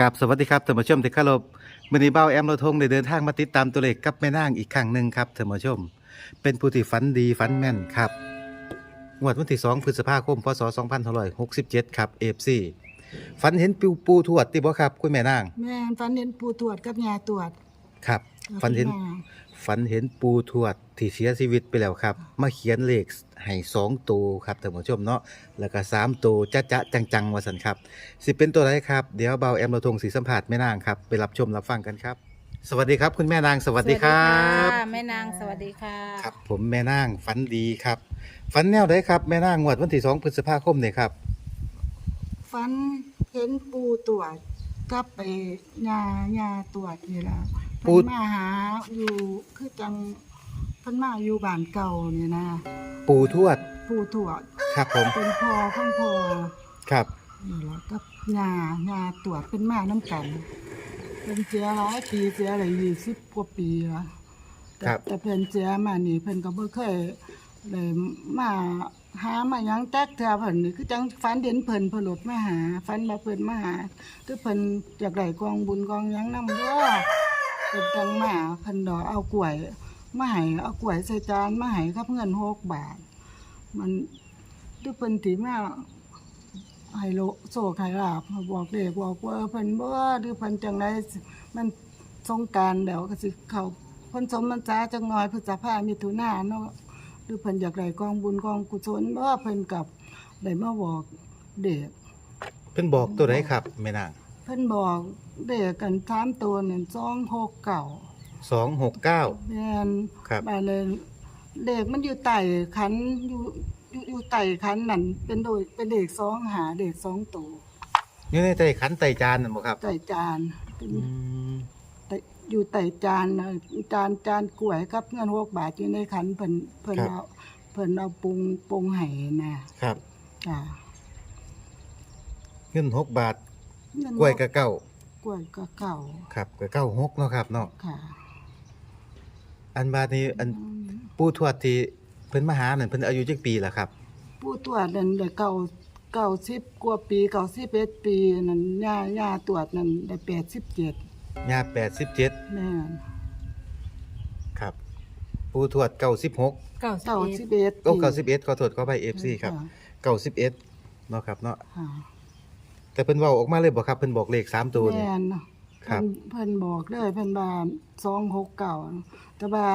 กับสวัสดีครับท่านผู้ชมที่เคารพมื้อนี้เบ้าแอมเราทงได้เดินทางมาติดตามตัวเลขกับแม่นางอีกครั้งหนึ่งครับท่านผู้ชม เป็นผู้ที่ฝันดีฝันแม่นครับงวดวันที่ 2 พฤษภาคม พศ 2567 ครับ FC ฝันเห็นปูปูทวดติบ่ครับ คุณแม่นาง แม่ฝันเห็นปูตรวจกับยาตรวจครับฝันเห็น กับยา ฝันเห็นปูทวดที่เสียชีวิตไปแล้วครับ มาเขียนเลขให้สองตัวครับท่านผู้ชมเนาะแล้วก็สามตัวจะจะจังๆว่าสันครับ สิเป็นตัวไหนครับ เดี๋ยวเบาแอมเราทงสีสัมผัสแม่นางครับ ไปรับชมรับฟังกันครับ สวัสดีครับ คุณแม่นางสวัสดีครับสวัสดีค่ะแม่นางสวัสดีค่ะครับ ผมแม่นางฝันดีครับฝันแนวไหนครับแม่นางงวดวันที่สองพฤษภาคมเนี่ยครับฝันเห็นปูตรวจกับไปยายาตรวจนี่ล่ะปู เพิ่นมาหาอยู่คือจังเพิ่นมาอยู่บ้านเก่านี่นะปูทวด ปูตรวจครับผม เป็นพ่อของพ่อครับ นี่ล่ะกับยายาตรวจเป็นมาน้ำกันเป็นเสียหลายปีเสียหลายยี่สิบกว่าปีละแต่ครับ แต่เพิ่นเสียมานี่เพิ่นก็บ่เคยเลยมาหามาหยังแตกเทื่อเพิ่นนี่คือจังฝันเห็นเพิ่นเพิ่นหลดมาหาฝันว่าเพิ่นมาหาคือเพิ่นอยากได้กองบุญกองหยังนำเด้อ เพิ่นจังมาเพิ่นดอกเอากล้วยมาให้เอากล้วยใส่จานมาให้กับเงิน6บาท มันคือเพิ่นสิมาให้โลโซกให้ลาบบอกเด็กบอกว่าเพิ่นบ่หรือเพิ่นจังไดมันสงการารแล้วก็สิเขาเพิ่นสมมันษาจังน้อยพฤษภามิถุนาเนาะหรือเพิ่นอยากได้กองบุญกองกุศลบ่เพิ่นกับได้มาบอกเด็กเพิ่นบอกตัวไหนครับแม่นาง เพิ่นบอกเด็กกันสามตัวนั่น269สองหกเก้าแม่นครับ บาดเลยเด็กมันอยู่ใต้ขันอยู่อยู่อยู่ใต้ขันนั่นเป็นโดยเป็นเด็กสองหาเด็กสองตัวอยู่ในใจขันไตจานนั่นบ่ครับใต้จานเป็นอืมแต่อยู่ใต้จานน่ะจานจานกล้วยกับเงินหกบาทอยู่ในขันเพิ่นเพิ่นเอาเพิ่นเอาปรุงปรุงให้นะครับ จ้ะเงินหกบาทเงิน กล้วยกะเก้ากล้วยก็เก่าครับกะเก้าหกเนาะครับเนาะค่ะอันบาดนี้อันอืมปู่ทวดที่เพิ่นมาหานั่นเพิ่นอายุจักปีล่ะครับผู้ตรวจนั่นได้เก่าเก่าสิบกว่าปีเก่าสิบเอ็ดปีนั่นย่าย่าตรวจนั่นได้แปดสิบเจ็ดย่า87 แม่นครับ ปู่ทวด96 เก้าเก่าสิสิบบเอ็ดโอ้91ขอโทษขอไป FC ครับะ91เนาะครับเนาะค่ะ แต่เพิ่นเว้าออกมาเลยบ่ครับเพิ่นบอกเลขสามตัวนี่ แม่นครับเพิ่นเพิ่นบอกเลยเพิ่นว่าสองหกเก่าแต่ว่า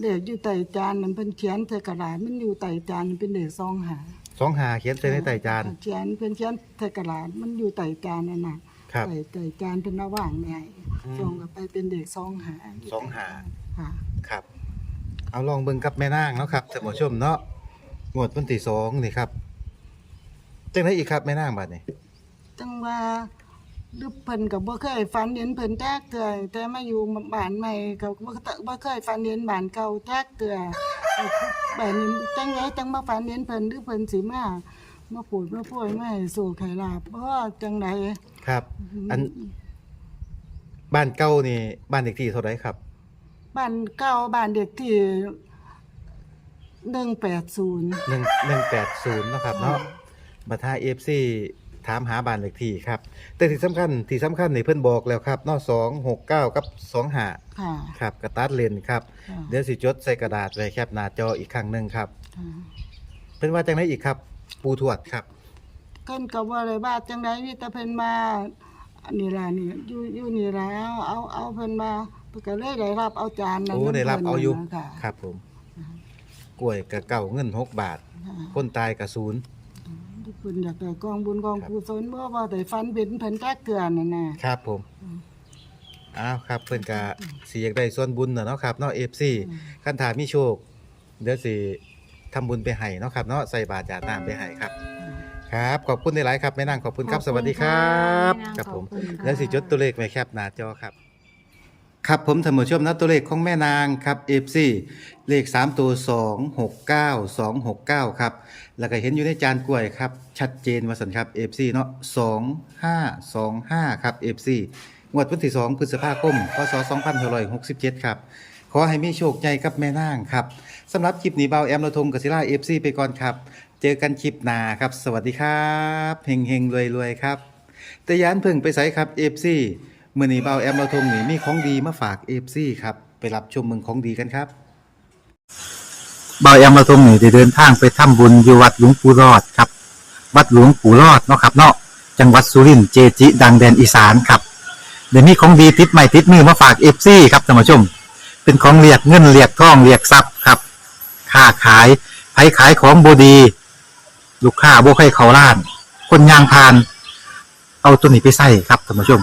เลขอยู่ใต้จานนั่นเพิ่นเขียนใส่กระดาษมันอยู่ใต้จานเป็นเลขสองหาสองหาเขียนใส่ในใต้จานเขียนเพิ่นเขียนใส่กระดาษมันอยู่ใต้จานนั่นน่ะครับใต้ใต้จานเป็นระหว่างแม่อืมส่งกลับไปเป็นเลขสองหาสองหาค่ะ ครับ เอาลองเบิ่งกับแม่นางเนาะครับท่านผู้ชมเนาะงวดวันที่สองนี่ครับจังไดอีกครับแม่นางบัดนี้ จังว่าดึเพิ่นก็บ่เคยฝันเห็นเพิ่นแจ๊กเทื่อแต่มาอยู่บ้านใหม่ก็บ่บ่เคยฝันเห็นบ้านเก่าแจ๊กเทื่อบ้านนี้จังไงจังมาฝันเห็นเพิ่นหรือเพิ่นสิมามาพูดมาพูดมาให้สู่ไขลาบบ่จังไดครับ อัน บ้านเก่านี่ บ้านเลขที่เท่าไหร่ครับ บ้านเก่าบ้านเด็กที่180หนึ่งหนึ่งแปดศูนย์เนาะครับเนาะบัตรเอฟซี ถามหาบ้านเลขที่ครับ แต่ที่สำคัญที่สำคัญนี่เพิ่นบอกแล้วครับเนาะสองหกเก้ากับสองหาค่ะครับกระตัดเลนครับ ค่ะเดี๋ยวสิจดใส่กระดาษไว้แคปหน้าจออีกครั้งหนึ่งครับ ค่ะเพิ่นว่าจังไดอีกครับ ปูทวดครับเพิ่นก็บ่ได้ว่าจังไดมีแต่เพิ่นมาอันนี้ล่ะนี่อยู่อยู่นี่แล้วเอาเอาเพิ่นมาเพิ่นก็เลยได้รับเอาจานนั้นโอ้ได้รับเอาอยู่พิ่นน่ะค่ะ ครับผม กล้วยกะเก่าเงินหกบาท ค่ะ คนตายกะศูนย์ ทุกคนอยากได้กองบุญกองครับกุศลบ่ว่าได้ฟันเป็นเพิ่นแจ๊กเตือนนั่นน่ะ ครับผมอืม อ้าวครับเพิ่นกะสิอยากได้ส่วนบุญน่ะเนาะครับเนาะ FC คันถามีโชค เดี๋ยวสิทำบุญไปให้เนาะครับเนาะใส่บาตรจาดน้ำไปให้ครับ ครับ ขอบคุณหลายๆครับแม่นางขอบคุณครับสวัสดีครับแม่นางครับผมขอบคุณค่ะ แล้วสิจดตัวเลขไว้แคปหน้าจอครับ ครับผมท่านผู้ชมนะตัวเลขของแม่นางครับ FC เลข 3 ตัว 269 269 ครับ แล้วก็เห็นอยู่ในจานกล้วยครับ ชัดเจนว่าสันครับ FC เนาะ2525 ครับ FC งวดวันที่ 2 พฤษภาคมพศ2567 ครับ ขอให้มีโชคใหญ่กับแม่นางครับสำหรับคลิปนี้เบาแอมระทงกศิลา FC ไปก่อนครับ เจอกันคลิปหน้าครับ สวัสดีครับเฮงเฮงรวยรวยครับแต่ยานพิ่งไปไสครับ FC มื้อนี้เบาแอมเราทงนี่มีของดีมาฝาก FC ครับไปรับชมเมืองของดีกันครับเบาแอมเราทงนี่ได้เดินทางไปทำบุญอยู่วัดหลวงปู่รอดครับ วัดหลวงปู่รอดเนาะครับเนาะจังหวัดสุรินทร์เจจิ ดังแดนอีสานครับเดี๋ยวนี้ของดีติดใหม่ติดมือมาฝาก FC ครับท่านผู้ชม เป็นของเรียกเงินเรียกทองเรียกทรัพย์ครับค้าขายไผขายของบดี ลูกค้าบ่ใครเขาล้าน คนยางพาน เอาตัวนี้ไปใส่ครับท่านผู้ชม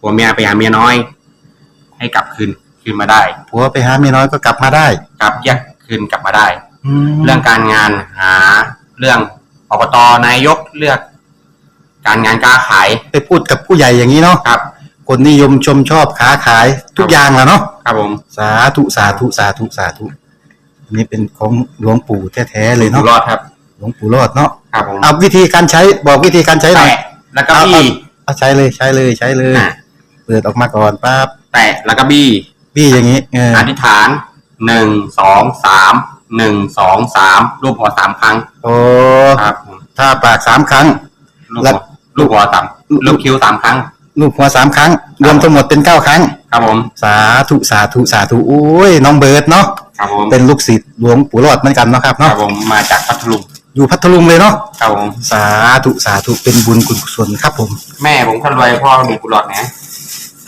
ผัวเมียไปหาเมียน้อย ให้กลับคืนคืนมาได้ผัวไปหาเมียน้อยก็กลับมาได้กลับแยกคืนกลับมาได้แล้เรื่วองการงานหาเรื่องอบตนายกเลือก การงานการขายไปพูดกับผู้ใหญ่อย่างนี้เนาะครับ คนนิยมชมชอบค้าขายทุกอย่างแหล้วเนาะครับผมสาธุสาธุสาธุสาธุอันนี้เป็นของหลวงปู่แท้ๆเลยอยู่เนาะรอดครับ หลวงปู่รอดเนาะครับผมเอาวิธีการใช้บอกวิธีการใช้หน่อย แตะแล้วก็บี้เอาใช้เลยใช้เลยใช้เลย อะ เปิดออกมาก่อนปั๊บแตะแล้วก็บี้พี่อย่างนี้เอออธิษฐานหนึ่งสองสามหนึ่งสองสามรูปหัวสามครั้งโอ้ครับผมถ้าปากสามครั้ง ลูกแล้หัววลูกหัวสามลูกคิ้วสามครั้ง ลูกหัวสามครั้ง รวมทั้งหมดเป็นเก้าครั้ง ครับผมสาธุสาธุสาธุโอ้ยน้องเบิร์ดเนาะครับผมเป็นลูกศิษย์หลวงปู่รอดเหมือนกันเนาะครับครัเนาะบผมมาจากพัทลุงอยู่พัทลุงเลยเนาะครับผมสาธุสาธุเป็นบุญกุศลครับผม แม่ผมคนรวยพ่อมีกุหลาบนะ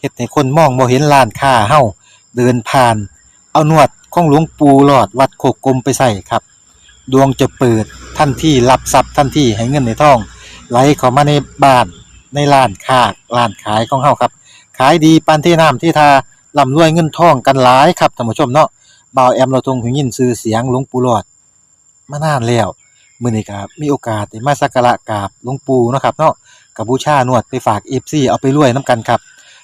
เฮ็ดให้คนมองบ่เห็นร้านค้าเฮาเดินผ่าน เอานวดของหลวงปู่หลอดวัดโคกกลมไปใส่ครับ ดวงจะเปิดทันที่รับทรัพย์ทันที่ให้เงินในท้อง ไหลเข้ามาในบ้านในร้านค้าร้านขายของเฮาครับ ขายดีปานที่น้ำที่ทาร่ำรวยเงินทองกันหลายครับท่านผู้ชมเนาะบ่าวแอมเราทรงหูยินชื่อเสียงหลวงปู่หลอดมานานแล้วมื้อนี้ก็มีโอกาสได้มาสักการะกราบหลวงปู่เนาะครับเนาะกับบูชานวดไปฝาก FC เอาไปรวยนํกันครับ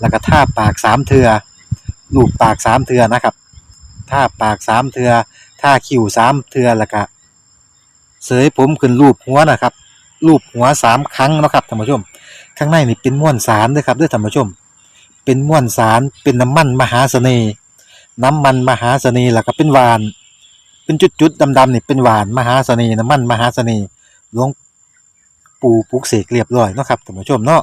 แล้วก็ท่าปากสามเทือลูบปากสามเทือนะครับท่าปากสามเทือท่าคิ้วสามเทือแล้วก็เสยผมขึ้นรูปหัวนะครับรูปหัวสามครั้งนะครับท่านผู้ชม ข้างในนี่เป็นม้วนสารด้อครับด้อท่านผู้ชม เป็นม้วนสารเป็นน้ำมันมหาเสน่ห์น้ำมันมหาเสน่ห์แล้วก็เป็นหวาน เป็นจุดๆดำๆนี่เป็นหวานมหาเสน่ห์น้ำมันมหาเสน่ห์หลวงปู่ปุกเสกเรียบร้อยนะครับท่านผู้ชมเนาะ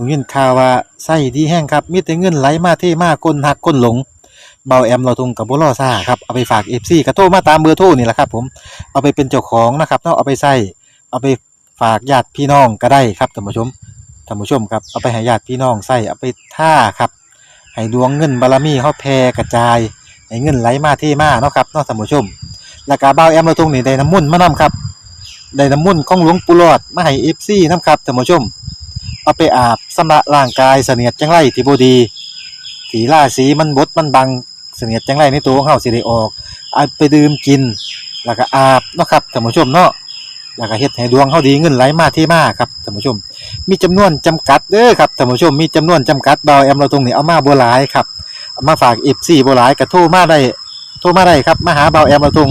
ผมยินข่าวว่าไส้ดีแห้งครับ มีแต่เงินไหลมาเทมาคนหักคนหลงเบาแอมเราทงกับบุรอซ่าครับเอาไปฝากเอฟซีกระโทรมาตามเบอร์โทรนี่แหละครับผมเอาไปเป็นเจ้าของนะครับเนาะเอาไปใส่เอาไปฝากญาติพี่น้องก็ได้ครับท่านผู้ชมท่านผู้ชมครับเอาไปให้ญาติพี่น้องใส่เอาไปท่าครับให้ดวงเงินบารมีเฮาแผ่กระจายให้เงินไหลมาเทมาเนาะครับเนาะท่านผู้ชมแล้วก็เบาแอมเราทงนี่ได้น้ำมุ่นมานํครับได้น้ำมุ่นของหลวงปู่หลอดมาให้เอฟซีนํครับท่านผู้ชม เอาไปอาบสำระร่างกายเสนียดจังไรที่บดีสีล่าสีมันบดมันบังเสนียดจังไรในตัวของเฮาสิได้ออกเอาไปดื่มกิน แล้วก็อาบเนาะครับท่านผู้ชมเนาะแล้วก็เฮ็ดให้ดวงเฮาดีเงินไหลมาเทมาครับท่านผู้ชม มีจำนวนจำกัดเด้อครับท่านผู้ชมมีจำนวนจำกัดเบาแอมเราตรงนี้เอามาบ่หลายครับเอามาฝาก FC บ่หลายก็โทรมาได้โทรมาได้ครับมาหาเบาแอมเราตรง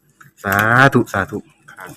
สาธุสาธุครับ